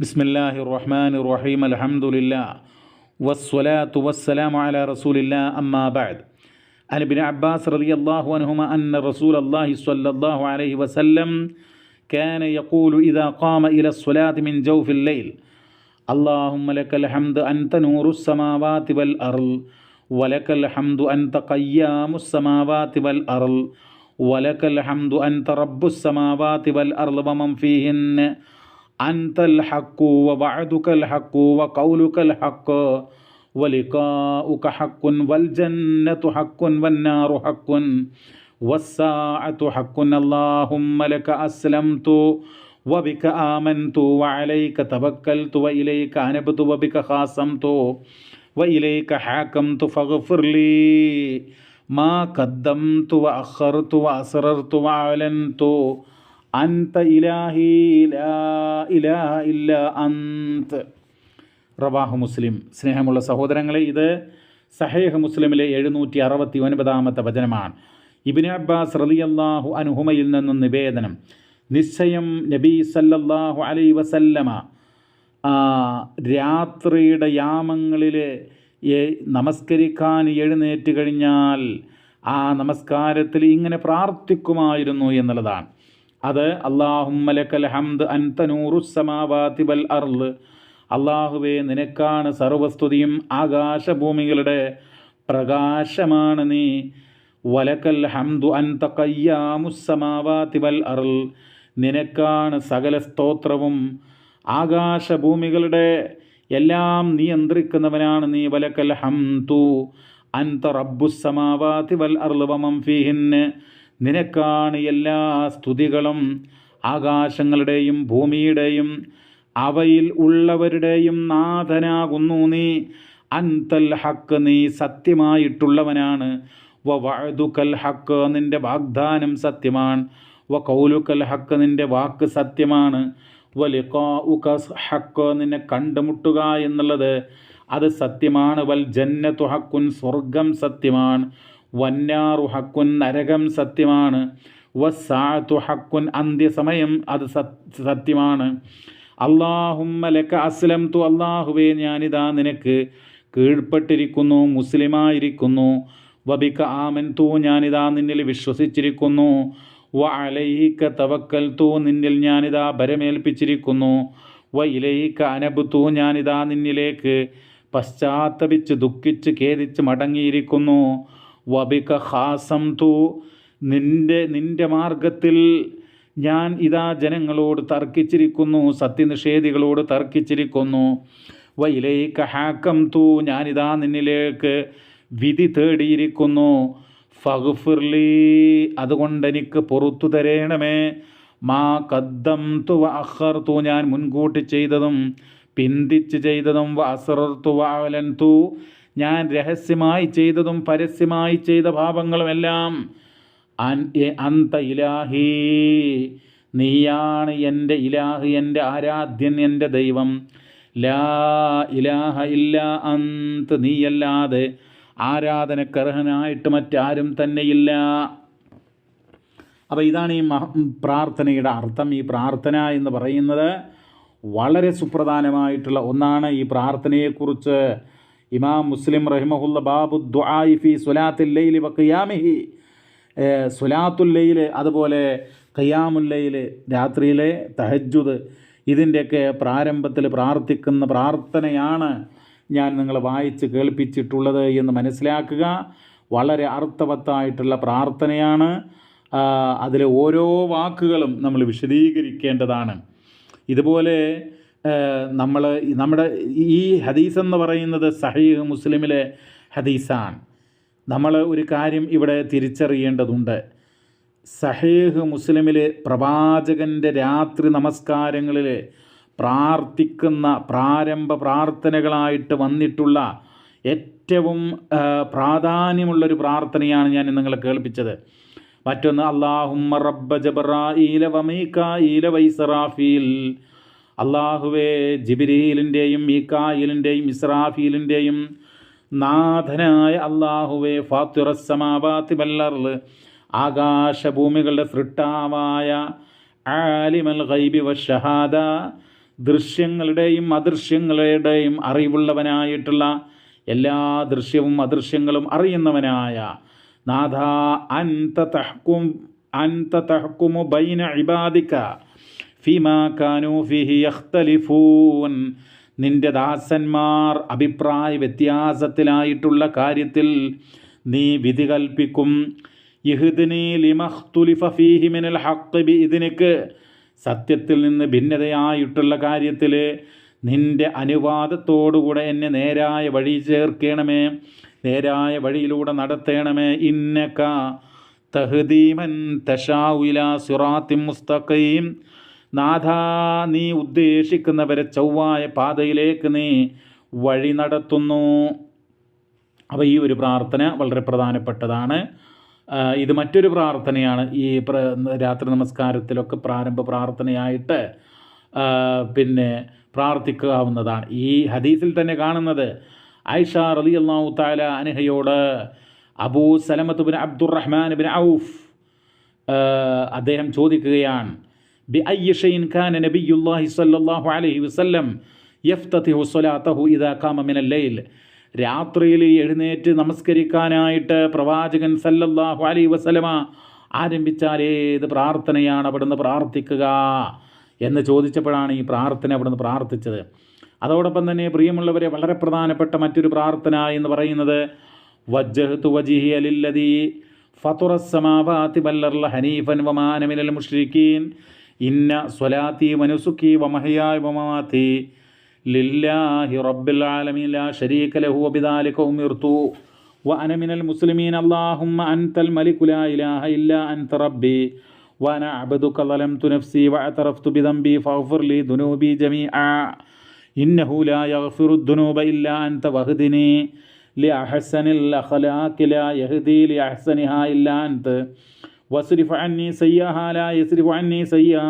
بسم الله الرحمن الرحيم. الحمد لله. والصلاة والسلام على رسول الله. أما بعد. عن ابن عباس رضي الله عنهما أن رسول الله صلى الله عليه وسلم كان يقول إذا قام إلى الصلاة من جوف الليل اللهم لك الحمد أنت نور السماوات والأرض ولك الحمد أنت قيام السماوات والأرض ولك الحمد أنت رب السماوات والأرض ومن فيهن أنت الحق ووعدك الحق وقولك الحق ولقاؤك حق والجنة حق والنار حق والساعة حق. اللهم لك أسلمت وبك آمنت وعليك توكلت وإليك أنبت وبك خاصمت وإليك حاكمت فاغفر لي ما قدمت وأخرت وأسررت وأعلنت അന്ത ഇലാഹി ഇലാ ഇല്ല അന്ത്. റവാഹു മുസ്ലിം. സ്നേഹമുള്ള സഹോദരങ്ങളെ ഇത് സഹേഹ് മുസ്ലിമിലെ എഴുന്നൂറ്റി അറുപത്തി ഒൻപതാമത്തെ വചനമാണ്. ഇബിൻ അബ്ബാസ് റലിയല്ലാഹു അനുഹുമയിൽ നിന്നും നിവേദനം. നിശ്ചയം നബി സല്ലല്ലാഹു അലൈ വസല്ലമ രാത്രിയുടെ യാമങ്ങളിൽ നമസ്കരിക്കാൻ എഴുന്നേറ്റ് കഴിഞ്ഞാൽ ആ നമസ്കാരത്തിൽ ഇങ്ങനെ പ്രാർത്ഥിക്കുമായിരുന്നു എന്നുള്ളതാണ്. അത് അള്ളാഹുമ്മലക്കൽ ഹംദ് അൻതനൂറുസമാവാതി വൽ അർൾ. അള്ളാഹുവേ നിനക്കാണ് സർവസ്തുതിയും ആകാശഭൂമികളുടെ പ്രകാശമാണ് നീ. വലക്കൽ ഹംദു അൻത കയ്യാമുസമാവാതി വൽ അർൾ നിനക്കാണ് സകല സ്തോത്രവും ആകാശഭൂമികളുടെ എല്ലാം നിയന്ത്രിക്കുന്നവനാണ് നീ. വലക്കൽ ഹംതു അൻത റബ്ബുസമാവാതി വൽ അർൾ വമം ഫീഹിന്ന് നിനക്കാണ് എല്ലാ സ്തുതികളും ആകാശങ്ങളുടെയും ഭൂമിയുടെയും അവയിൽ ഉള്ളവരുടെയും നാഥനാകുന്നു നീ. അൻതൽ ഹക്ക് നീ സത്യമായിട്ടുള്ളവനാണ്. വ വഴുതുക്കൽ ഹക്ക് നിന്റെ വാഗ്ദാനം സത്യമാണ് വ കൗലുക്കൽ ഹക്ക് നിന്റെ വാക്ക് സത്യമാണ്. വ ലിഖാഉക ഹക്ക് നിന്നെ കണ്ടുമുട്ടുക എന്നുള്ളത് അത് സത്യമാണ്. വൽ ജന്നത്തു ഹക്കുൻ സ്വർഗം സത്യമാണ് വന്നാറു ഹക്കുൻ നരകം സത്യമാണ്. വസ്സാത്തു ഹക്കുൻ അന്ത്യസമയം അത് സത്- സത്യമാണ്. അള്ളാഹുമ്മ ലക്ക അസ്ലം തു അള്ളാഹുവേ ഞാനിതാ നിനക്ക് കീഴ്പ്പെട്ടിരിക്കുന്നു മുസ്ലിമായിരിക്കുന്നു. വബിക്ക ആമൻ തൂ ഞാനിതാ നിന്നിൽ വിശ്വസിച്ചിരിക്കുന്നു. വ അലൈക്ക തവക്കൽ തൂ നിന്നിൽ ഞാനിതാ ഭരമേൽപ്പിച്ചിരിക്കുന്നു. വ ഇലൈക്ക അനബുത്തു ഞാനിതാ നിന്നിലേക്ക് പശ്ചാത്തപിച്ച് ദുഃഖിച്ച് ഖേദിച്ച് മടങ്ങിയിരിക്കുന്നു. വബിക ഹാസം തു. നിന്റെ നിന്റെ മാർഗത്തിൽ ഞാൻ ഇതാ ജനങ്ങളോട് തർക്കിച്ചിരിക്കുന്നു സത്യനിഷേധികളോട് തർക്കിച്ചിരിക്കുന്നു. വയിലേക്ക് ഹാക്കം തൂ. ഞാനിതാ നിന്നിലേക്ക് വിധി തേടിയിരിക്കുന്നു. ഫഗ്ഫിർലി അതുകൊണ്ട് എനിക്ക് പുറത്തു തരേണമേ. മാ കദ്ദം തു അഹർ തു. ഞാൻ മുൻകൂട്ടി ചെയ്തതും പിന്തിച്ച് ചെയ്തതും വ വസറർത്തു വാലൻ തു. ഞാൻ രഹസ്യമായി ചെയ്തതും പരസ്യമായി ചെയ്ത പാപങ്ങളുമെല്ലാം അന്ത ഇലാഹി. നീയാണ് എന്റെ ഇലാഹ് എന്റെ ആരാധ്യൻ എന്റെ ദൈവം. ലാ ഇലാഹ ഇല്ല അന്ത് നീയല്ലാതെ ആരാധനക്കർഹനായിട്ട് മറ്റാരും തന്നെയില്ല. അപ്പോൾ ഇതാണ് ഈ പ്രാർത്ഥനയുടെ അർത്ഥം. ഈ പ്രാർത്ഥന എന്ന് പറയുന്നത് വളരെ സുപ്രധാനമായിട്ടുള്ള ഒന്നാണ് ഈ പ്രാർത്ഥനയെക്കുറിച്ച്. ഇമാം മുസ്ലിം റഹിമഹുല്ല ബാബു ദുആഇ ഫി സുലാത്തിൽ ലൈലി അതുപോലെ ഖിയാമുൽ ലൈൽ രാത്രിയിലെ തഹജ്ജുദ് ഇതിന്റെയൊക്കെ പ്രാരംഭത്തിൽ പ്രാർത്ഥിക്കുന്ന പ്രാർത്ഥനയാണ് ഞാൻ നിങ്ങളെ വായിച്ച് കേൾപ്പിച്ചിട്ടുള്ളത് എന്ന് മനസ്സിലാക്കുക. വളരെ അർത്ഥവത്തായിട്ടുള്ള പ്രാർത്ഥനയാണ്. അതിലെ ഓരോ വാക്കുകളും നമ്മൾ വിശദീകരിക്കേണ്ടതാണ്. ഇതുപോലെ നമ്മൾ നമ്മുടെ ഈ ഹദീസ് എന്ന് പറയുന്നത് സഹീഹ് മുസ്ലിമിലെ ഹദീസാണ്. നമ്മൾ ഒരു കാര്യം ഇവിടെ തിരിച്ചറിയേണ്ടതുണ്ട്. സഹീഹ് മുസ്ലിമിലെ പ്രവാചകന്റെ രാത്രി നമസ്കാരങ്ങളിൽ പ്രാർത്ഥിക്കുന്ന പ്രാരംഭ പ്രാർത്ഥനകളായിട്ട് വന്നിട്ടുള്ള ഏറ്റവും പ്രാധാന്യമുള്ളൊരു പ്രാർത്ഥനയാണ് ഞാൻ നിങ്ങളെ കേൾപ്പിച്ചത്. മറ്റൊന്ന് അള്ളാഹുമ്മ റബ്ബ ജബറായില ഈല വൈസറാഫീൽ. അള്ളാഹുവേ ജിബിരീലിന്റെയും മീക്കായിലിന്റെയും ഇസ്രാഫീലിന്റെയും നാഥനായ അള്ളാഹുവേ ഫാത്തുറസമാവാത്തി ബല്ലറിൽ ആകാശഭൂമികളുടെ സൃഷ്ടാവായ ആലിമൽ ഗൈബി വഷഹാദ ദൃശ്യങ്ങളുടെയും അദൃശ്യങ്ങളുടെയും അറിവുള്ളവനായിട്ടുള്ള എല്ലാ ദൃശ്യവും അദൃശ്യങ്ങളും അറിയുന്നവനായ നാഥ അൻത തഹ്കും അൻത തഹ്കുമു ബൈന ഇബാദിക ഫിമാ നിന്റെ ദാസന്മാർ അഭിപ്രായ വ്യത്യാസത്തിലായിട്ടുള്ള കാര്യത്തിൽ നീ വിധി കൽപ്പിക്കും. ഇഹ്ദിനി ലിമഖ്തുലിഫ ഫീഹി മിനൽ ഹഖ് ബിഇദ്നിക്ക്. സത്യത്തിൽ നിന്ന് ഭിന്നതയായിട്ടുള്ള കാര്യത്തിൽ നിന്റെ അനുവാദത്തോടുകൂടെ എന്നെ നേരായ വഴി ചേർക്കണമേ. നേരായ വഴിയിലൂടെ നടത്തണമേ. ഇന്നക തഹദീമൻ തഷാവില സുറാത്തി മുസ്തഖീം. നാഥ നീ ഉദ്ദേശിക്കുന്നവരെ ചൊവ്വായ പാതയിലേക്ക് നീ വഴി നടത്തുന്നു. അപ്പോൾ ഈ ഒരു പ്രാർത്ഥന വളരെ പ്രധാനപ്പെട്ടതാണ്. ഇത് മറ്റൊരു പ്രാർത്ഥനയാണ്. ഈ രാത്രി നമസ്കാരത്തിലൊക്കെ പ്രാരംഭ പ്രാർത്ഥനയായിട്ട് പിന്നെ പ്രാർത്ഥിക്കാവുന്നതാണ്. ഈ ഹദീസിൽ തന്നെ കാണുന്നത് ആയിഷ റലി അള്ളാഹു താല അനഹയോട് അബൂ സലമത്ത് ബിൻ അബ്ദുറഹ്മാൻ ബിൻ ഔഫ്. അദ്ദേഹം ചോദിക്കുകയാണ് ബി അയ്യഷയിൻ ഖാൻ നബിയുല്ലാഹി സല്ലല്ലാഹു അലൈഹി വസല്ലം യഫ്തതിഹു സ്വലാത്തഹു ഇദാ ഖാമ മിനൽ ലൈൽ രാത്രിയിൽ എഴുന്നേറ്റ് നമസ്കരിക്കാനായിട്ട് പ്രവാചകൻ സല്ലല്ലാഹു അലൈഹി വസല്ലമ ആരംഭിച്ചാൽ ഏത് പ്രാർത്ഥനയാണ് അവിടുന്ന് പ്രാർത്ഥിക്കുക എന്ന് ചോദിച്ചപ്പോഴാണ് ഈ പ്രാർത്ഥന അവിടുന്ന് പ്രാർത്ഥിച്ചത്. അതോടൊപ്പം തന്നെ പ്രിയമുള്ളവരെ വളരെ പ്രധാനപ്പെട്ട മറ്റൊരു പ്രാർത്ഥന എന്ന് പറയുന്നത് വജ്ജഹ്തു വജിഹി അലില്ലതി ഫതുറ സമാവാതി ബല്ലർല ഹനീഫൻ വമാന മുഷ്രിഖീൻ ഇന്ന സ്വലാത്തി വനുസുക്കി വമഹയായ വമാതി ലില്ലാഹി റബ്ബിൽ ആലമീൻ ലാ ശരീക ലഹു വബിദാലിക ഉമിർതു وأنا من المسلمين اللهم أنت الملك لا إله إلا أنت ربي وأنا عبدك ظلمت نفسي واعترفت بذنبي فاغفر لي ذنوبي جميعا إنه لا يغفر الذنوب إلا أنت واهدني لأحسن الأخلاق لا يهدي لأحسنها إلا أنت അന്നി സയ്യാഹാല അന്നി സയ്യാ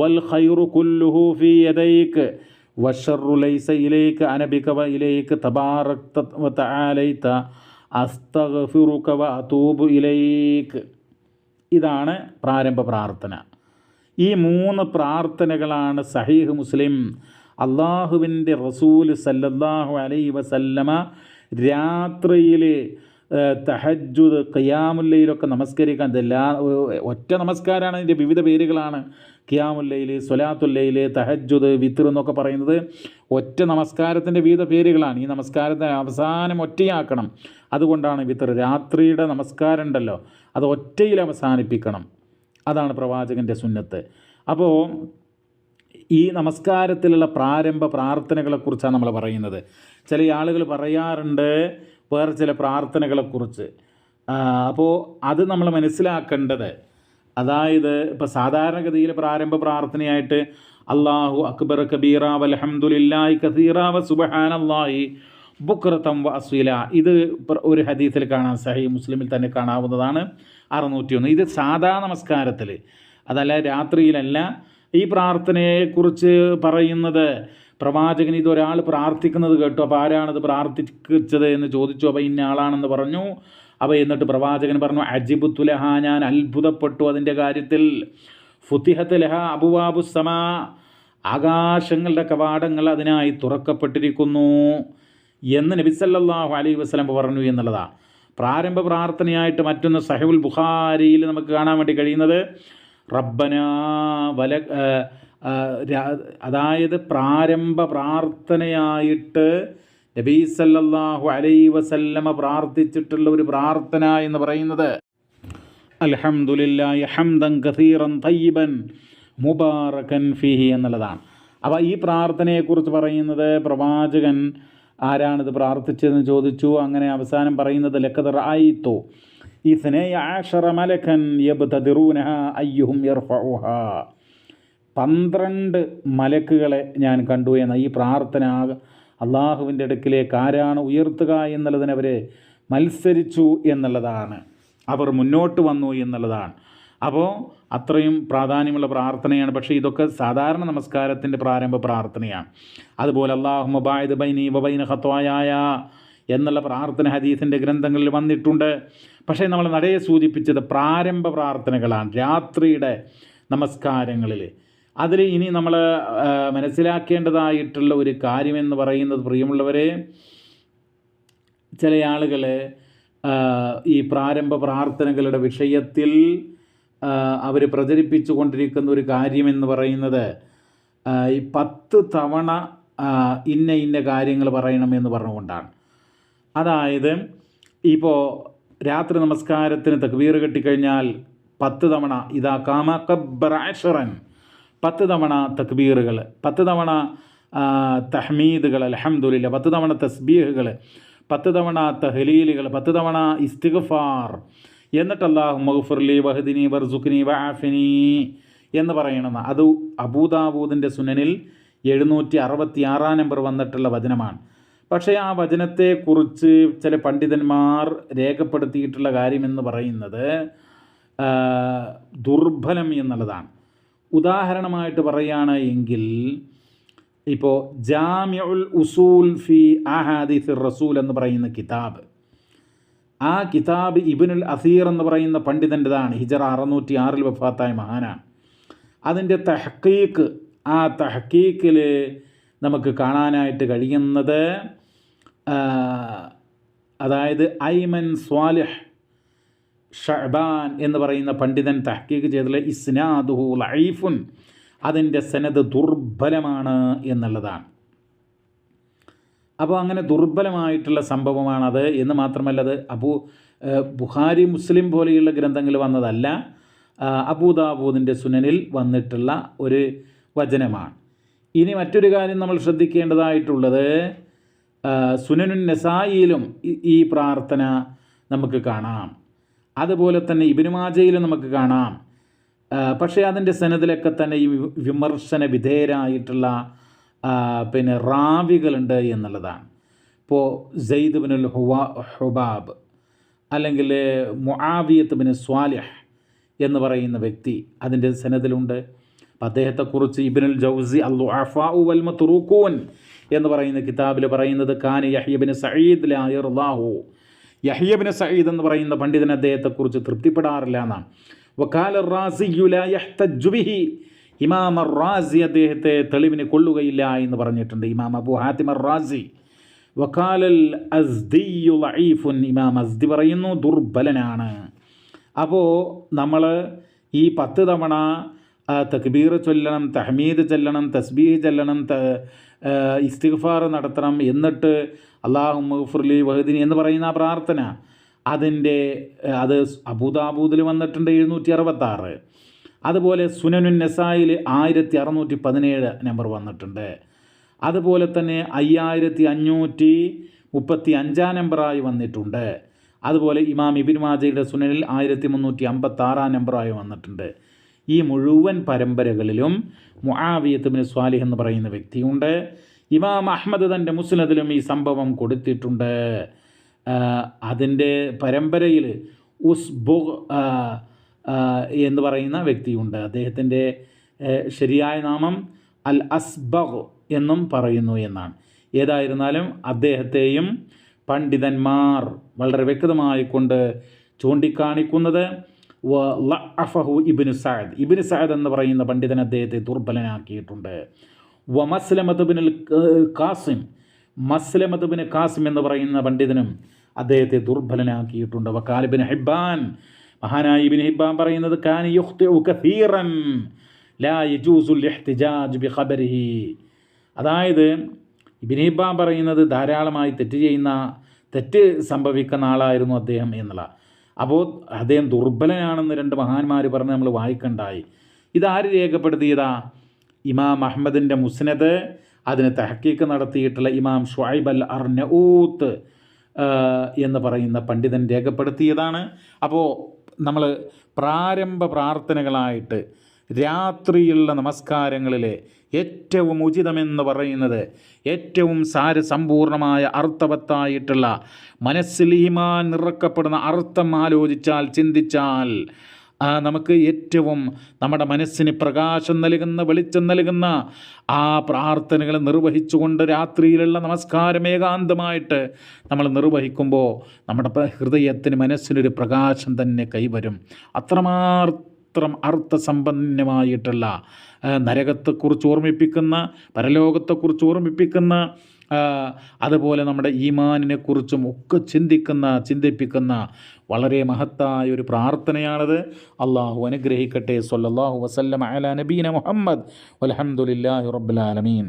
വൽ ഖൈറു ഫീ ലൈസ അനബിക തആലൈത. അസ്തഗ്ഫിറുക ഇതാണ് പ്രാരംഭ പ്രാർത്ഥന. ഈ മൂന്ന് പ്രാർത്ഥനകളാണ് സഹീഹ് മുസ്ലിം അള്ളാഹുവിന്റെ റസൂൽ സല്ലല്ലാഹു അലൈ വസല്ലമ രാത്രിയിൽ തഹജുദ് ഖിയാമുല്ലയിലൊക്കെ നമസ്കരിക്കാൻ ഇതെല്ലാ ഒറ്റ നമസ്കാരമാണ് ഇതിന്റെ വിവിധ പേരുകളാണ്. ഖിയാമുല്ലയിൽ സ്വലാത്തുല്ലയിൽ തഹജുദ് വിത്ർ എന്നൊക്കെ പറയുന്നത് ഒറ്റ നമസ്കാരത്തിന്റെ വിവിധ പേരുകളാണ്. ഈ നമസ്കാരത്തെ അവസാനം ഒറ്റയാക്കണം. അതുകൊണ്ടാണ് വിത്ർ രാത്രിയുടെ നമസ്കാരം ഉണ്ടല്ലോ അത് ഒറ്റയിൽ അവസാനിപ്പിക്കണം. അതാണ് പ്രവാചകന്റെ സുന്നത്ത്. അപ്പോൾ ഈ നമസ്കാരത്തിലുള്ള പ്രാരംഭ പ്രാർത്ഥനകളെക്കുറിച്ചാണ് നമ്മൾ പറയുന്നത്. ചില ആളുകൾ പറയാറുണ്ട് വേറെ ചില പ്രാർത്ഥനകളെക്കുറിച്ച്. അപ്പോൾ അത് നമ്മൾ മനസ്സിലാക്കേണ്ടത് അതായത് ഇപ്പോൾ സാധാരണഗതിയിൽ പ്രാരംഭ പ്രാർത്ഥനയായിട്ട് അള്ളാഹു അക്ബർ കബീറ വലഹമുല്ലായി കസീറ വ അള്ളാഹി ബുക്രത്തം വ അസ്വീല. ഇത് ഒരു ഹദീസിൽ കാണാൻ സഹി മുസ്ലിമിൽ തന്നെ കാണാവുന്നതാണ് അറുന്നൂറ്റി ഒന്ന് ഇത് സാധാ നമസ്കാരത്തിൽ അതല്ല രാത്രിയിലല്ല ഈ പ്രാർത്ഥനയെക്കുറിച്ച് പറയുന്നത് പ്രവാചകൻ ഇതൊരാൾ പ്രാർത്ഥിക്കുന്നത് കേട്ടു. അപ്പോൾ ആരാണത് പ്രാർത്ഥിച്ചത് എന്ന് ചോദിച്ചു. അപ്പോൾ ഇന്ന ആളാണെന്ന് പറഞ്ഞു. അപ്പോൾ എന്നിട്ട് പ്രവാചകൻ പറഞ്ഞു അജിബുത്തുലഹ ഞാൻ അത്ഭുതപ്പെട്ടു അതിന്റെ കാര്യത്തിൽ. ഫുത്തിഹത്ത് ലഹ അബുവാബു ആകാശങ്ങളുടെ കവാടങ്ങൾ അതിനായി തുറക്കപ്പെട്ടിരിക്കുന്നു. എന്ന് നബിസല്ലാഹു അലൈഹി വസല്ലം പറഞ്ഞു എന്നുള്ളതാണ് പ്രാരംഭ പ്രാർത്ഥനയായിട്ട് മറ്റൊന്ന് സഹബുൽ ബുഖാരിയിൽ നമുക്ക് കാണാൻ വേണ്ടി കഴിയുന്നത്. റബ്ബന വല അതായത് പ്രാരംഭ പ്രാർത്ഥനയായിട്ട് നബീ സല്ലല്ലാഹു അലൈഹി വസല്ലമ പ്രാർത്ഥിച്ചിട്ടുള്ള ഒരു പ്രാർത്ഥന എന്ന് പറയുന്നത് അൽഹംദുലില്ലാഹി ഹംദൻ കസീറൻ മുബാറകൻ ഫിഹി എന്നുള്ളതാണ്. അപ്പോൾ ഈ പ്രാർത്ഥനയെക്കുറിച്ച് പറയുന്നത് പ്രവാചകൻ ആരാണിത് പ്രാർത്ഥിച്ചതെന്ന് ചോദിച്ചു. അങ്ങനെ അവസാനം പറയുന്നത് ലക്കത് റായിത്തോ ഈ ആഷറ മലക്കൻ യബ്തദിറൂനഹ അയ്യുഹും യർഫഉഹ. പന്ത്രണ്ട് മലക്കുകളെ ഞാൻ കണ്ടു എന്ന ഈ പ്രാർത്ഥന അള്ളാഹുവിന്റെ അടുക്കിലേക്ക് ആരാണ് ഉയർത്തുക എന്നുള്ളതിനവർ മത്സരിച്ചു എന്നുള്ളതാണ്. അവർ മുന്നോട്ട് വന്നു എന്നുള്ളതാണ്. അപ്പോൾ അത്രയും പ്രാധാന്യമുള്ള പ്രാർത്ഥനയാണ്. പക്ഷേ ഇതൊക്കെ സാധാരണ നമസ്കാരത്തിന്റെ പ്രാരംഭ പ്രാർത്ഥനയാണ്. അതുപോലെ അള്ളാഹു മുബായത് ബൈനി വബൈന ഹത്വായ എന്നുള്ള പ്രാർത്ഥന ഹദീസിന്റെ ഗ്രന്ഥങ്ങളിൽ വന്നിട്ടുണ്ട്. പക്ഷേ നമ്മൾ നടയെ സൂചിപ്പിച്ചത് പ്രാരംഭ പ്രാർത്ഥനകളാണ്. രാത്രിയുടെ നമസ്കാരങ്ങളിൽ. അതിൽ ഇനി നമ്മൾ മനസ്സിലാക്കേണ്ടതായിട്ടുള്ള ഒരു കാര്യമെന്ന് പറയുന്നത് പ്രിയമുള്ളവരെ ചില ആളുകൾ ഈ പ്രാരംഭ പ്രാർത്ഥനകളുടെ വിഷയത്തിൽ അവർ പ്രചരിപ്പിച്ചു കൊണ്ടിരിക്കുന്ന ഒരു കാര്യമെന്ന് പറയുന്നത് ഈ പത്ത് തവണ ഇന്ന ഇന്ന കാര്യങ്ങൾ പറയണമെന്ന് പറഞ്ഞുകൊണ്ടാണ്. അതായത് ഇപ്പോൾ രാത്രി നമസ്കാരത്തിന് തക്ബീർ കെട്ടിക്കഴിഞ്ഞാൽ പത്ത് തവണ ഇതാ കാമക്കബ്രാഷറൻ പത്ത് തവണ തക്ബീറുകൾ പത്ത് തവണ തഹ്മീദുകൾ അലഹമുല്ല പത്ത് തവണ തസ്ബീഹുകൾ പത്ത് തവണ തഹ്ലീലുകൾ പത്ത് തവണ ഇസ്തിഗ്ഫാർ എന്നിട്ട് അള്ളാഹു മഹുഫുർലി വഹദിനി വർസുഖിനി വാഫിനി എന്ന് പറയണമെന്ന് അത് അബൂദാബൂദിന്റെ സുനനിൽ എഴുന്നൂറ്റി അറുപത്തി ആറാം നമ്പർ വന്നിട്ടുള്ള വചനമാണ്. പക്ഷേ ആ വചനത്തെക്കുറിച്ച് ചില പണ്ഡിതന്മാർ രേഖപ്പെടുത്തിയിട്ടുള്ള കാര്യമെന്ന് പറയുന്നത് ദുർബലം എന്നുള്ളതാണ്. ഉദാഹരണമായിട്ട് പറയുകയാണ് എങ്കിൽ ഇപ്പോൾ ജാമ്യുൽ ഉസൂൽ ഫി അഹാദിസ് റസൂൽ എന്ന് പറയുന്ന കിതാബ്. ആ കിതാബ് ഇബിനുൽ അസീർ എന്ന് പറയുന്ന പണ്ഡിതന്റെതാണ്. ഹിജറ അറുന്നൂറ്റി ആറിൽ വഫാത്തായ മഹാനാണ്. അതിന്റെ തഹക്കീക്ക് ആ തഹക്കീക്കിൽ നമുക്ക് കാണാനായിട്ട് കഴിയുന്നത് അതായത് ഐമൻ സ്വാലിഹ് ഷഹബാൻ എന്ന് പറയുന്ന പണ്ഡിതൻ തഹക്കീക്ക് ചെയ്തിട്ടുള്ള ഇസ്നാദുഹു ലൈഫുൻ അതിന്റെ സനത് ദുർബലമാണ് എന്നുള്ളതാണ്. അപ്പോൾ അങ്ങനെ ദുർബലമായിട്ടുള്ള സംഭവമാണത് എന്ന് മാത്രമല്ല അത് അബു ബുഹാരി മുസ്ലിം പോലെയുള്ള ഗ്രന്ഥങ്ങൾ വന്നതല്ല. അബൂദാബൂദിന്റെ സുനനിൽ വന്നിട്ടുള്ള ഒരു വചനമാണ്. ഇനി മറ്റൊരു കാര്യം നമ്മൾ ശ്രദ്ധിക്കേണ്ടതായിട്ടുള്ളത് സുനനുൻ ഈ പ്രാർത്ഥന നമുക്ക് കാണാം. അതുപോലെ തന്നെ ഇബിനുമാജയിലും നമുക്ക് കാണാം. പക്ഷേ അതിന്റെ സനദിലൊക്കെ തന്നെ ഈ വിമർശന വിധേയരായിട്ടുള്ള പിന്നെ റാവികളുണ്ട് എന്നുള്ളതാണ്. ഇപ്പോൾ സെയ്ദ് ഹുവാ ഹുബാബ് അല്ലെങ്കിൽ മുആവിയത്ത് ബിൻ സ്വാലിഹ് എന്ന് പറയുന്ന വ്യക്തി അതിന്റെ സനദിലുണ്ട്. അപ്പം അദ്ദേഹത്തെക്കുറിച്ച് ഇബിനുൽ ജൗസി അല്ലു അഫാഉ വൽമ തുറുക്കൂൻ എന്ന് പറയുന്ന കിതാബിൽ പറയുന്നത് ഖാൻ യഹ്യബിന് സയ്യിദ് ലാഹു യഹ്യബിന് സയ്യിദ് എന്ന് പറയുന്ന പണ്ഡിതൻ അദ്ദേഹത്തെക്കുറിച്ച് തൃപ്തിപ്പെടാറില്ല എന്നാണ്. വക്കാല റാസിയു ലാ യഹ്തജ്ജു ബിഹി. ഇമാം റാസി അദ്ദേഹത്തെ തെളിവിന് കൊള്ളുകയില്ല എന്ന് പറഞ്ഞിട്ടുണ്ട് ഇമാം അബു ഹാത്തിമർ റാസി വക്കാലൽ അസ്ദിയു ലഈഫുൻ. ഇമാം അസ്ദി പറയുന്നു ദുർബലനാണ്. അപ്പോൾ നമ്മൾ ഈ പത്ത് തവണ ആ, തക്ബീർ ചൊല്ലണം തഹമീദ് ചൊല്ലണം തസ്ബീഹ് ചൊല്ലണം ത ഇസ്തിഗ്ഫാർ നടത്തണം എന്നിട്ട് അള്ളാഹു മഹഫുർലി വഹദിനി എന്ന് പറയുന്ന ആ പ്രാർത്ഥന. അതിന്റെ അത് അബൂദാബൂദിൽ വന്നിട്ടുണ്ട് എഴുന്നൂറ്റി അറുപത്താറ് അതുപോലെ സുനനുൻ നസായിൽ ആയിരത്തി അറുന്നൂറ്റി പതിനേഴ് നമ്പർ വന്നിട്ടുണ്ട്. അതുപോലെ തന്നെ അയ്യായിരത്തി അഞ്ഞൂറ്റി മുപ്പത്തി അഞ്ചാം നമ്പറായി വന്നിട്ടുണ്ട്. അതുപോലെ ഇമാം ഇബിൻ മാജയുടെ സുനനിൽ ആയിരത്തി മുന്നൂറ്റി അമ്പത്താറാം നമ്പറായി വന്നിട്ടുണ്ട്. ഈ മുഴുവൻ പരമ്പരകളിലും മുആവിയത്ത് ബിൻ സ്വാലിഹ് എന്ന് പറയുന്ന വ്യക്തിയുണ്ട്. ഇമാം അഹമ്മദ് തന്റെ മുസ്ലിദിലും ഈ സംഭവം കൊടുത്തിട്ടുണ്ട്. അതിന്റെ പരമ്പരയിൽ ഉസ്ബു എന്ന് പറയുന്ന വ്യക്തിയുണ്ട്. അദ്ദേഹത്തിന്റെ ശരിയായ നാമം അൽ അസ്ബഗ് എന്നും പറയുന്നു എന്നാണ്. ഏതായിരുന്നാലും അദ്ദേഹത്തെയും പണ്ഡിതന്മാർ വളരെ വ്യക്തമായി കൊണ്ട് ചൂണ്ടിക്കാണിക്കുന്നത്. വ- അഫഹു ഇബ്നു സഅദ്. ഇബ്നു സഅദ് എന്ന് പറയുന്ന പണ്ഡിതൻ അദ്ദേഹത്തെ ദുർബലനാക്കിയിട്ടുണ്ട്. വ മസ്ലമത്ത് Qasim Kasim Maslamah bin Qasim എന്ന് പറയുന്ന പണ്ഡിതനും അദ്ദേഹത്തെ ദുർബലനാക്കിയിട്ടുണ്ട്. വക്കാലിബിൻ ഹിബാൻ മഹാനായി ഇബിൻ ഹിബാൻ പറയുന്നത് യഖ്തിഉ കസീറൻ ലാ യജൂസുൽ ഇഹ്തിജാജ് ബി ഖബരിഹി അതായത് ഇബിൻ ഹിബാൻ പറയുന്നത് ധാരാളമായി തെറ്റ് ചെയ്യുന്ന തെറ്റ് സംഭവിക്കുന്ന ആളായിരുന്നു അദ്ദേഹം എന്നുള്ള. അപ്പോൾ അദ്ദേഹം ദുർബലനാണെന്ന് രണ്ട് മഹാന്മാർ പറഞ്ഞ് നമ്മൾ വായിക്കണ്ടായി. ഇതാര് രേഖപ്പെടുത്തിയതാ? ഇമാം അഹമ്മദിന്റെ മുസ്നദ് അതിന് തഹക്കീക്ക് നടത്തിയിട്ടുള്ള ഇമാം ഷുഐബ് അൽ അർനൂത്ത് എന്ന് പറയുന്ന പണ്ഡിതൻ രേഖപ്പെടുത്തിയതാണ്. അപ്പോൾ നമ്മൾ പ്രാരംഭ പ്രാർത്ഥനകളായിട്ട് രാത്രിയുള്ള നമസ്കാരങ്ങളിലെ ഏറ്റവും ഉചിതമെന്ന് പറയുന്നത് ഏറ്റവും സാരസമ്പൂർണമായ അർത്ഥവത്തായിട്ടുള്ള മനസ്സിൽ ഈമാൻ നിറക്കപ്പെടുന്ന അർത്ഥം ആലോചിച്ചാൽ ചിന്തിച്ചാൽ നമുക്ക് ഏറ്റവും നമ്മുടെ മനസ്സിന് പ്രകാശം നൽകുന്ന വെളിച്ചം നൽകുന്ന ആ പ്രാർത്ഥനകൾ നിർവഹിച്ചുകൊണ്ട് രാത്രിയിലുള്ള നമസ്കാരം ഏകാന്തമായിട്ട് നമ്മൾ നിർവഹിക്കുമ്പോൾ നമ്മുടെ ഹൃദയത്തിന് മനസ്സിനൊരു പ്രകാശം തന്നെ കൈവരും. അത്രമാത്രം അത്രമാത്രം അർത്ഥസമ്പന്നമായിട്ടുള്ള നരകത്തെക്കുറിച്ച് ഓർമ്മിപ്പിക്കുന്ന പരലോകത്തെക്കുറിച്ച് ഓർമ്മിപ്പിക്കുന്ന അതുപോലെ നമ്മുടെ ഈമാനിനെക്കുറിച്ചും ഒക്കെ ചിന്തിക്കുന്ന ചിന്തിപ്പിക്കുന്ന വളരെ മഹത്തായ ഒരു പ്രാർത്ഥനയാണത്. അള്ളാഹു അനുഗ്രഹിക്കട്ടെ. സൊല്ലാഹു വസല്ലം അല നബീന മുഹമ്മദ്. അലഹമുല്ലാ റബ്ബുൽ ആലമീൻ.